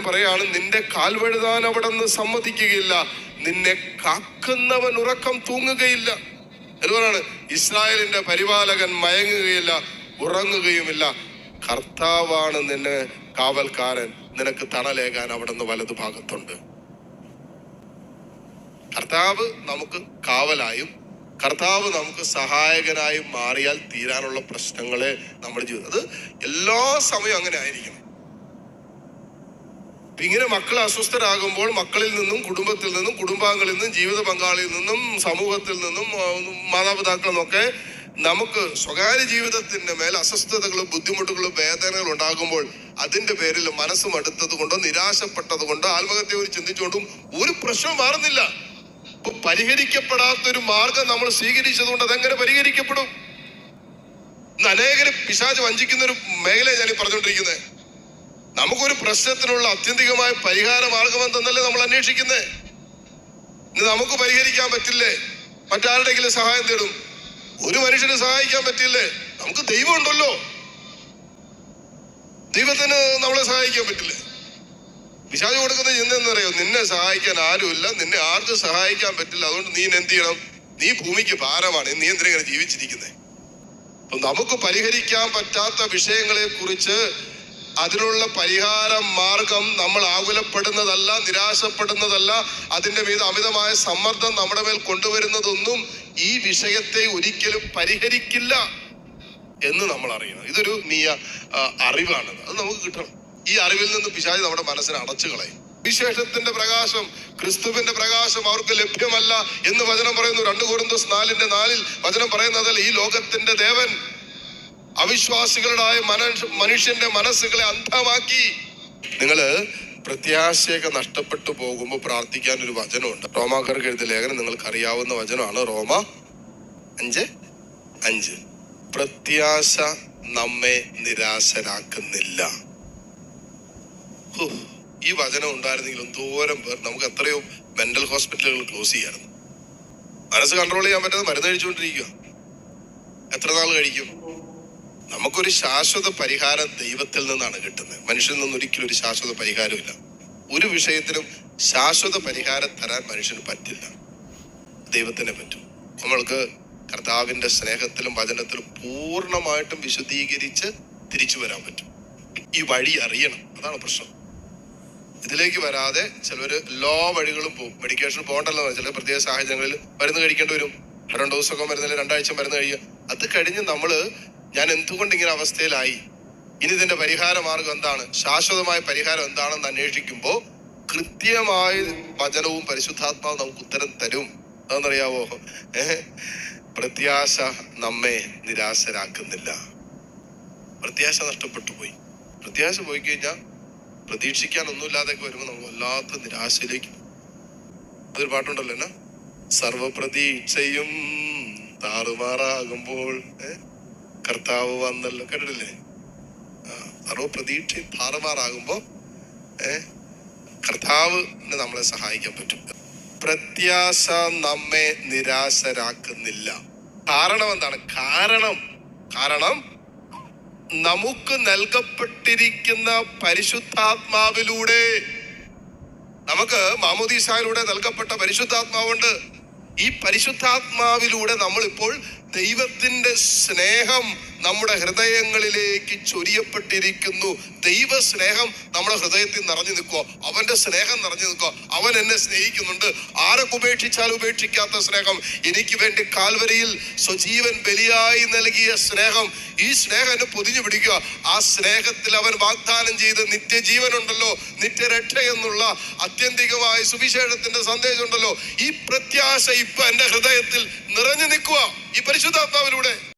പറയാണ് നിന്റെ കാൽവഴുതാൻ അവിടെ നിന്ന് സമ്മതിക്കുകയില്ല. നിന്നെ കാക്കുന്നവൻ ഉറക്കം തൂങ്ങുകയില്ല. അതുപോലാണ് ഇസ്രായേലിന്റെ പരിപാലകൻ മയങ്ങുകയില്ല ഉറങ്ങുകയുമില്ല. കർത്താവാണ് നിന്നെ കാവൽക്കാരൻ നിനക്ക് തണലേകാൻ അവിടെ നിന്ന് വലതു ഭാഗത്തുണ്ട്. കർത്താവ് നമുക്ക് കാവലായും കർത്താവ് നമുക്ക് സഹായകനായും മാറിയാൽ തീരാനുള്ള പ്രശ്നങ്ങളെ നമ്മുടെ ജീവിതം. അത് എല്ലാ സമയവും അങ്ങനെ ആയിരിക്കണം. ഇങ്ങനെ മക്കൾ അസ്വസ്ഥരാകുമ്പോൾ മക്കളിൽ നിന്നും കുടുംബത്തിൽ നിന്നും കുടുംബാംഗങ്ങളിൽ നിന്നും ജീവിത പങ്കാളിയിൽ നിന്നും സമൂഹത്തിൽ നിന്നും മാതാപിതാക്കളിൽ നിന്നൊക്കെ നമുക്ക് സ്വകാര്യ ജീവിതത്തിന്റെ മേൽ അസ്വസ്ഥതകളും ബുദ്ധിമുട്ടുകളും വേദനകളും ഉണ്ടാകുമ്പോൾ അതിന്റെ പേരിൽ മനസ്സ് മടുത്തത് കൊണ്ടോ നിരാശപ്പെട്ടത് കൊണ്ടോ ആത്മഹത്യ ഒരു ചിന്തിച്ചുകൊണ്ടും ഒരു പ്രശ്നം മാറുന്നില്ല. ഇപ്പൊ പരിഹരിക്കപ്പെടാത്ത ഒരു മാർഗം നമ്മൾ സ്വീകരിച്ചത് കൊണ്ട് അതെങ്ങനെ പരിഹരിക്കപ്പെടും? അനേകരെ പിശാച് വഞ്ചിക്കുന്ന ഒരു മേഖലയാണ് ഞാൻ പറഞ്ഞുകൊണ്ടിരിക്കുന്നത് നമുക്കൊരു പ്രശ്നത്തിനുള്ള അത്യന്തികമായ പരിഹാര മാർഗം എന്തെന്നല്ലേ നമ്മൾ അന്വേഷിക്കുന്നത് ഇന്ന് നമുക്ക് പരിഹരിക്കാൻ പറ്റില്ലേ? മറ്റാരുടെങ്കിലും സഹായം തേടും. ഒരു മനുഷ്യന് സഹായിക്കാൻ പറ്റില്ലേ? നമുക്ക് ദൈവം ഉണ്ടല്ലോ ദൈവത്തിന് നമ്മളെ സഹായിക്കാൻ പറ്റില്ലേ? പിശാച് കൊടുക്കുന്ന ചിന്ത എന്നറിയോ നിന്നെ സഹായിക്കാൻ ആരുമില്ല. നിന്നെ ആർക്കും സഹായിക്കാൻ പറ്റില്ല. അതുകൊണ്ട് നീ എന്ത് ചെയ്യണം? നീ ഭൂമിക്ക് ഭാരമാണ്. നീ എന്തിനാ ഇങ്ങനെ ജീവിച്ചിരിക്കുന്നത് അപ്പൊ നമുക്ക് പരിഹരിക്കാൻ പറ്റാത്ത വിഷയങ്ങളെ കുറിച്ച് അതിനുള്ള പരിഹാര മാർഗം നമ്മൾ ആകുലപ്പെടുന്നതല്ല നിരാശപ്പെടുന്നതല്ല. അതിന്റെ മീത് അമിതമായ സമ്മർദ്ദം നമ്മുടെ മേൽ കൊണ്ടുവരുന്നതൊന്നും ഈ വിഷയത്തെ ഒരിക്കലും പരിഹരിക്കില്ല എന്ന് നമ്മൾ അറിയണം. ഇതൊരു നീയ അറിവാണ്. അത് നമുക്ക് കിട്ടണം. ഈ അറിവിൽ നിന്ന് പിശാജ് നമ്മുടെ മനസ്സിനെ അടച്ചു കളയും. വിശേഷത്തിന്റെ പ്രകാശം ക്രിസ്തുവിന്റെ പ്രകാശം അവർക്ക് ലഭ്യമല്ല എന്ന് വചനം പറയുന്നു. രണ്ടു കുറുന്തോസ് നാലിന്റെ നാലിൽ വചനം പറയുന്നതല്ല ഈ ലോകത്തിന്റെ ദേവൻ അവിശ്വാസികളുടെ മനുഷ്യ മനുഷ്യന്റെ മനസ്സുകളെ അന്ധമാക്കി. നിങ്ങൾ പ്രത്യാശയൊക്കെ നഷ്ടപ്പെട്ടു പോകുമ്പോൾ പ്രാർത്ഥിക്കാൻ ഒരു വചനമുണ്ട്. റോമാക്കാർക്ക് എഴുതിയ ലേഖനം നിങ്ങൾക്ക് അറിയാവുന്ന വചനമാണ്. റോമ അഞ്ച് അഞ്ച്. പ്രത്യാശ നമ്മെ നിരാശരാക്കുന്നില്ല. ഈ വചനം ഉണ്ടായിരുന്നെങ്കിൽ എന്തോരം പേർ നമുക്ക് എത്രയോ മെന്റൽ ഹോസ്പിറ്റലുകൾ ക്ലോസ് ചെയ്യായിരുന്നു. മനസ്സ് കൺട്രോൾ ചെയ്യാൻ പറ്റാതെ മരുന്ന് കഴിച്ചുകൊണ്ടിരിക്കുക എത്ര നാൾ കഴിക്കും? നമുക്കൊരു ശാശ്വത പരിഹാരം ദൈവത്തിൽ നിന്നാണ് കിട്ടുന്നത്. മനുഷ്യനിൽ നിന്ന് ഒരിക്കലും ഒരു ശാശ്വത പരിഹാരമില്ല ഒരു വിഷയത്തിലും ശാശ്വത പരിഹാരം തരാൻ മനുഷ്യന് പറ്റില്ല. ദൈവത്തിനെ പറ്റും. നമ്മൾക്ക് കർത്താവിന്റെ സ്നേഹത്തിലും വചനത്തിലും പൂർണമായിട്ടും വിശദീകരിച്ച് തിരിച്ചു വരാൻ പറ്റും. ഈ വഴി അറിയണം. അതാണ് പ്രശ്നം. ഇതിലേക്ക് വരാതെ ചിലവര് ലോ വഴികളും പോകും. മെഡിക്കേഷൻ പോകണ്ടല്ലോ. ചില പ്രത്യേക സാഹചര്യങ്ങളിൽ മരുന്ന് കഴിക്കേണ്ടി വരും. രണ്ട് ദിവസമൊക്കെ മരുന്നില്ല രണ്ടാഴ്ച മരുന്ന് കഴിയുക അത് കഴിഞ്ഞ് നമ്മൾ ഞാൻ എന്തുകൊണ്ട് ഇങ്ങനെ അവസ്ഥയിലായി? ഇനി ഇതിന്റെ പരിഹാര മാർഗം എന്താണ്? ശാശ്വതമായ പരിഹാരം എന്താണെന്ന് അന്വേഷിക്കുമ്പോൾ കൃത്യമായ വചനവും പരിശുദ്ധാത്മാവും നമുക്ക് ഉത്തരം തരും. അതെന്നറിയാവോ ഏഹ് പ്രത്യാശ നമ്മെ നിരാശരാക്കുന്നില്ല. പ്രത്യാശ നഷ്ടപ്പെട്ടു പോയി. പ്രത്യാശ പോയി കഴിഞ്ഞാൽ പ്രതീക്ഷിക്കാൻ ഒന്നുമില്ലാതെയൊക്കെ വരുമ്പോൾ നമ്മൾ വല്ലാത്ത നിരാശയിലേക്ക്. അതൊരു പാട്ടുണ്ടല്ലോ എന്നാ? സർവപ്രതീക്ഷയും താറുമാറാകുമ്പോൾ ഏ? കർത്താവ് വന്നല്ലോ. കേട്ടിട്ടില്ലേ? അറിവ് പ്രതീക്ഷ താറുമാറാകുമ്പോ ഏ കർത്താവിന് നമ്മളെ സഹായിക്കാൻ പറ്റും. പ്രത്യാശ നമ്മെ നിരാശരാക്കുന്നില്ല. കാരണം എന്താണ്? കാരണം കാരണം നമുക്ക് നൽകപ്പെട്ടിരിക്കുന്ന പരിശുദ്ധാത്മാവിലൂടെ നമുക്ക് മാമോദീസായിലൂടെ നൽകപ്പെട്ട പരിശുദ്ധാത്മാവുണ്ട്. ഈ പരിശുദ്ധാത്മാവിലൂടെ നമ്മൾ ഇപ്പോൾ ദൈവത്തിന്റെ സ്നേഹം നമ്മുടെ ഹൃദയങ്ങളിലേക്ക് ചൊരിയപ്പെട്ടിരിക്കുന്നു. ദൈവ സ്നേഹം നമ്മുടെ ഹൃദയത്തിൽ നിറഞ്ഞു നിൽക്കുക. അവന്റെ സ്നേഹം നിറഞ്ഞു നിൽക്കുക. അവൻ എന്നെ സ്നേഹിക്കുന്നുണ്ട്. ആരൊക്കെ ഉപേക്ഷിച്ചാൽ ഉപേക്ഷിക്കാത്ത സ്നേഹം? എനിക്ക് വേണ്ടി കാൽവരിയിൽ സ്വജീവൻ ബലിയായി നൽകിയ സ്നേഹം. ഈ സ്നേഹം എന്നെ പൊതിഞ്ഞു പിടിക്കുക. ആ സ്നേഹത്തിൽ അവൻ വാഗ്ദാനം ചെയ്ത് നിത്യജീവനുണ്ടല്ലോ. നിത്യരക്ഷ എന്നുള്ള അത്യന്തികമായ സുവിശേഷത്തിന്റെ സന്ദേശം ഉണ്ടല്ലോ ഈ പ്രത്യാശ ഇപ്പൊ എന്റെ ഹൃദയത്തിൽ നിറഞ്ഞു നിൽക്കുക. ഈ പരിശുദ്ധാത്മാവിലൂടെ.